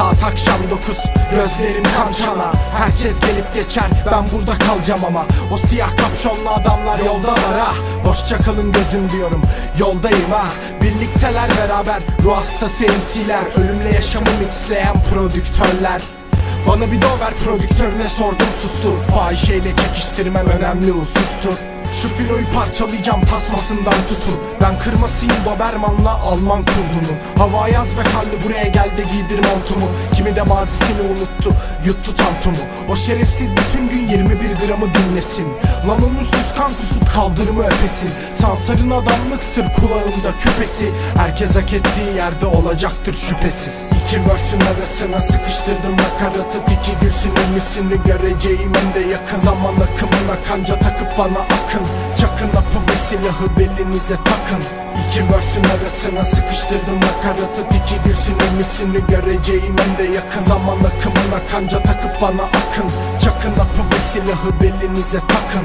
Saat akşam dokuz. Gözlerim kan çana. Herkes gelip geçer. Ben burada kalacağım ama. O siyah kapşonlu adamlar yoldalar ha. Hoşça kalın gözüm diyorum. Yoldayım ha. Birlikteler beraber. Ruh hastası MC'ler Ölümle yaşamı mixleyen prodüktörler bana bir dover prodüktörüne sordum sustur. Fahişeyle çekiştirmem önemli husustur. Şu filoyu parçalayacağım tasmasından tutun. Ben kırmasıyım Doberman'la Alman kurdunu Hava yaz ve karlı buraya gel de giydir montumu. Kimi de mazisini unuttu yuttu tantumu. O şerefsiz bütün gün 21 gramı dinlesin. Lan onun süs kan kusup kaldırımı öpesin Sansarın adamlıktır kulağında küpesi. Herkes hak ettiği yerde olacaktır şüphesiz. İki versin arasına sıkıştırdım nakaratı. Tiki gülsün ünlüsünü göreceğim hem de yakın. Zaman akımına kanca takıp bana akın. Çakın apı ve silahı belinize takın. İki versin arasına sıkıştırdım nakaratı. Tiki gülsün ünlüsünü göreceğim hem de yakın. Zaman akımına kanca takıp bana akın. Çakın apı ve silahı belinize takın